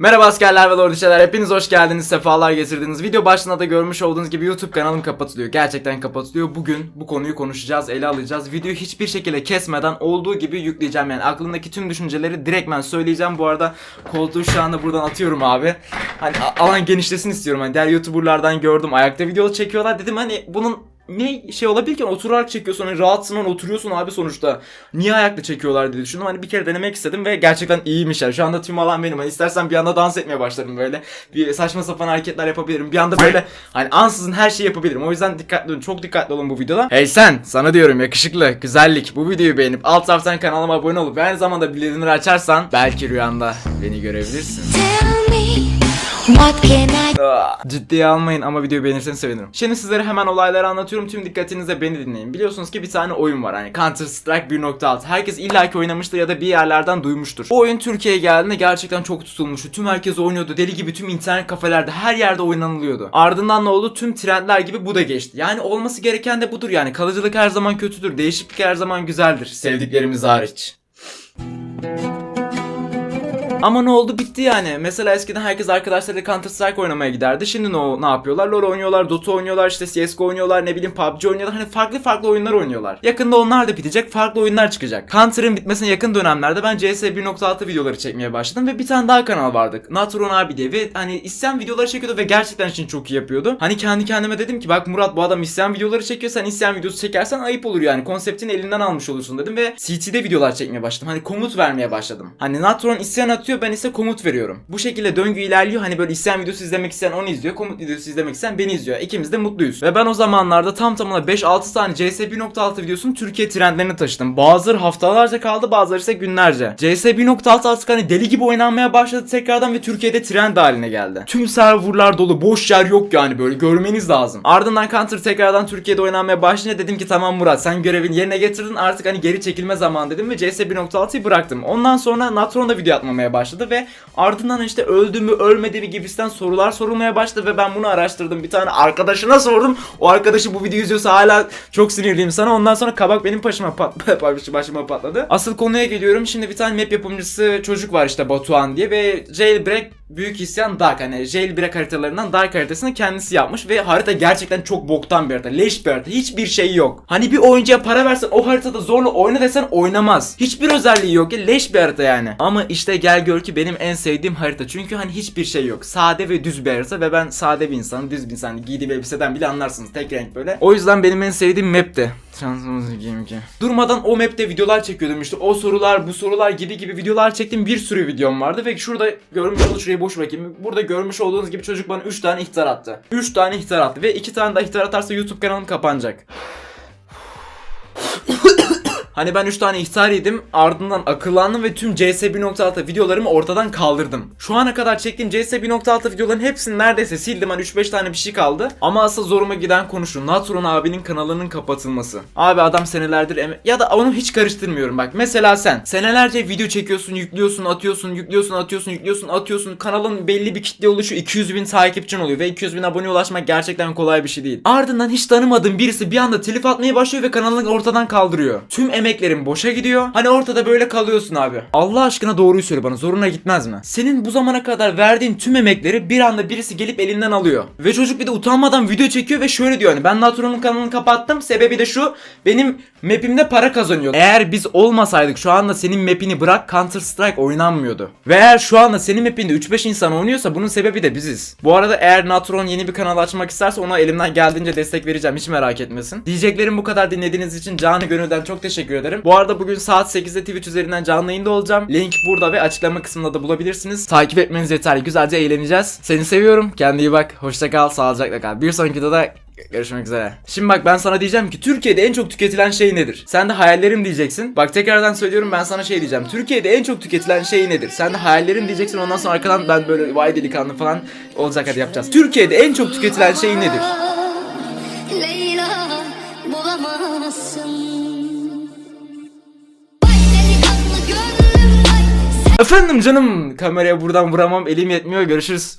Merhaba askerler ve lordişeler hepiniz hoş geldiniz sefalar getirdiniz. Video başında da görmüş olduğunuz gibi YouTube kanalım kapatılıyor. Gerçekten kapatılıyor. Bugün bu konuyu konuşacağız ele alacağız. Videoyu hiçbir şekilde kesmeden olduğu gibi yükleyeceğim. Yani aklımdaki tüm düşünceleri direktmen söyleyeceğim. Bu arada koltuğu şu anda buradan atıyorum abi. Hani alan genişlesin istiyorum. Hani diğer YouTuberlardan gördüm. Ayakta video çekiyorlar. Dedim hani bunun ne şey olabilir oturarak çekiyorsun hani rahatsın hani oturuyorsun abi sonuçta. Niye ayakta çekiyorlar diye düşündüm. Hani bir kere denemek istedim ve gerçekten iyiymişler şu anda tüm alan benim. Hani istersen bir anda dans etmeye başlarım böyle. Bir saçma sapan hareketler yapabilirim. Bir anda böyle hani ansızın her şeyi yapabilirim. O yüzden dikkatli olun. Çok dikkatli olun bu videoda. Hey sen sana diyorum yakışıklı güzellik. Bu videoyu beğenip alt taraftan kanalıma abone olup aynı zamanda bildirimleri açarsan belki rüyanda beni görebilirsin Ciddiye almayın ama videoyu beğenirseniz sevinirim. Şimdi sizlere hemen olayları anlatıyorum. Tüm dikkatinizle beni dinleyin. Biliyorsunuz ki bir tane oyun var. Hani Counter Strike 1.6. Herkes illaki oynamıştır ya da bir yerlerden duymuştur. Bu oyun Türkiye'ye geldiğinde gerçekten çok tutulmuştu. Tüm herkes oynuyordu. Deli gibi tüm internet kafelerde her yerde oynanılıyordu. Ardından ne oldu? Tüm trendler gibi bu da geçti. Yani olması gereken de budur yani. Kalıcılık her zaman kötüdür. Değişiklik her zaman güzeldir. Sevdiklerimiz hariç. Ama ne oldu bitti yani. Mesela eskiden herkes arkadaşlarıyla Counter Strike oynamaya giderdi. Şimdi ne, ne yapıyorlar? LoL oynuyorlar, Dota oynuyorlar, işte CSGO oynuyorlar, ne bileyim PUBG oynuyorlar. Hani farklı farklı oyunlar oynuyorlar. Yakında onlar da bitecek, farklı oyunlar çıkacak. Counter'ın bitmesine yakın dönemlerde ben CS 1.6 videoları çekmeye başladım ve bir tane daha kanal vardı. Natron abi diye ve hani isyan videoları çekiyordu ve gerçekten için çok iyi yapıyordu. Hani kendi kendime dedim ki bak Murat bu adam isyan videoları çekiyor sen isyan videosu çekersen ayıp olur yani. Konseptini elinden almış olursun dedim ve CT'de videolar çekmeye başladım. Hani komut vermeye başladım. Hani Natron isyan atıyor ben ise komut veriyorum. Bu şekilde döngü ilerliyor. Hani böyle isyan videosu izlemek isteyen onu izliyor. Komut videosu izlemek isteyen beni izliyor. İkimiz de mutluyuz. Ve ben o zamanlarda tam tamına 5-6 tane CS 1.6 videosunun Türkiye trendlerini taşıdım. Bazıları haftalarca kaldı bazıları ise günlerce. CS 1.6 artık hani deli gibi oynanmaya başladı tekrardan ve Türkiye'de trend haline geldi. Tüm serverlar dolu boş yer yok yani böyle görmeniz lazım. Ardından Counter tekrardan Türkiye'de oynanmaya başlayınca dedim ki tamam Murat sen görevini yerine getirdin artık hani geri çekilme zamanı dedim ve CS 1.6'yı bıraktım. Ondan sonra Natron da video atmamaya başladı ve ardından işte öldü mü ölmedi mi gibisinden sorular sorulmaya başladı ve ben bunu araştırdım. Bir tane arkadaşına sordum. O arkadaşı bu videoyu izliyorsa hala çok sinirliyim sana. Ondan sonra kabak benim başıma pat başıma patladı. Asıl konuya geliyorum. Şimdi bir tane map yapımcısı çocuk var işte Batuhan diye ve Jailbreak Büyük İsyan Dark hani Jailbreak haritalarından Dark haritasını kendisi yapmış ve harita gerçekten çok boktan bir harita. Leş bir harita. Hiçbir şey yok. Hani bir oyuncuya para versen o haritada zorla oyna desen oynamaz. Hiçbir özelliği yok ya. Leş bir harita yani. Ama işte gel gör ki benim en sevdiğim harita. Çünkü hani hiçbir şey yok. Sade ve düz bir harita ve ben sade bir insanım. Düz bir insan. Hani Giydiğim elbiseden bile anlarsınız. Tek renk böyle. O yüzden benim en sevdiğim map'ti. Şansımız ki. Durmadan o map'te videolar çekiyordum işte. O sorular, bu sorular gibi gibi videolar çektim. Bir sürü videom vardı ve şurada görmüş olduğunuz şurayı boş bırakayım. Burada görmüş olduğunuz gibi çocuk bana 3 tane ihtar attı. 3 tane ihtar attı ve 2 tane daha ihtar atarsa YouTube kanalım kapanacak. Hani ben 3 tane ihtar yedim ardından akıllandım ve tüm CS 1.6 videolarımı ortadan kaldırdım. Şu ana kadar çektiğim CS 1.6 videoların hepsini neredeyse sildim hani 3-5 tane bir şey kaldı. Ama asıl zoruma giden konu şu Natron abinin kanalının kapatılması. Abi adam senelerdir eme- ya da onu hiç karıştırmıyorum bak. Mesela sen senelerce video çekiyorsun, yüklüyorsun, atıyorsun, yüklüyorsun, atıyorsun, yüklüyorsun, atıyorsun. Kanalın belli bir kitle oluşu 200 bin takipçin oluyor ve 200 bin aboneye ulaşmak gerçekten kolay bir şey değil. Ardından hiç tanımadığın birisi bir anda telif atmaya başlıyor ve kanalını ortadan kaldırıyor. Tüm emeklerin boşa gidiyor. Hani ortada böyle kalıyorsun abi. Allah aşkına doğruyu söyle bana zoruna gitmez mi? Senin bu zamana kadar verdiğin tüm emekleri bir anda birisi gelip elinden alıyor. Ve çocuk bir de utanmadan video çekiyor ve şöyle diyor hani ben Natron'un kanalını kapattım. Sebebi de şu benim map'imde para kazanıyor. Eğer biz olmasaydık şu anda senin map'ini bırak Counter Strike oynanmıyordu. Ve eğer şu anda senin map'inde 3-5 insan oynuyorsa bunun sebebi de biziz. Bu arada eğer Natron yeni bir kanal açmak isterse ona elimden geldiğince destek vereceğim hiç merak etmesin. Diyeceklerim bu kadar dinlediğiniz için canı gönülden çok teşekkür ederim. Bu arada bugün saat 8'de Twitch üzerinden canlı yayında olacağım. Link burada ve açıklama kısmında da bulabilirsiniz. Takip etmeniz yeterli. Güzelce eğleneceğiz. Seni seviyorum. Kendine iyi bak. Hoşça kal. Sağlıcakla kal. Bir sonraki videoda Görüşmek üzere. Şimdi bak ben sana diyeceğim ki Türkiye'de en çok tüketilen şey nedir? Sen de hayallerim diyeceksin. Bak tekrardan söylüyorum ben sana şey diyeceğim. Türkiye'de en çok tüketilen şey nedir? Sen de hayallerim diyeceksin ondan sonra arkadan ben böyle vay delikanlı falan olacak hadi yapacağız. Türkiye'de en çok tüketilen şey nedir? Leyla bulamazsın Efendim canım kameraya buradan vuramam elim yetmiyor görüşürüz.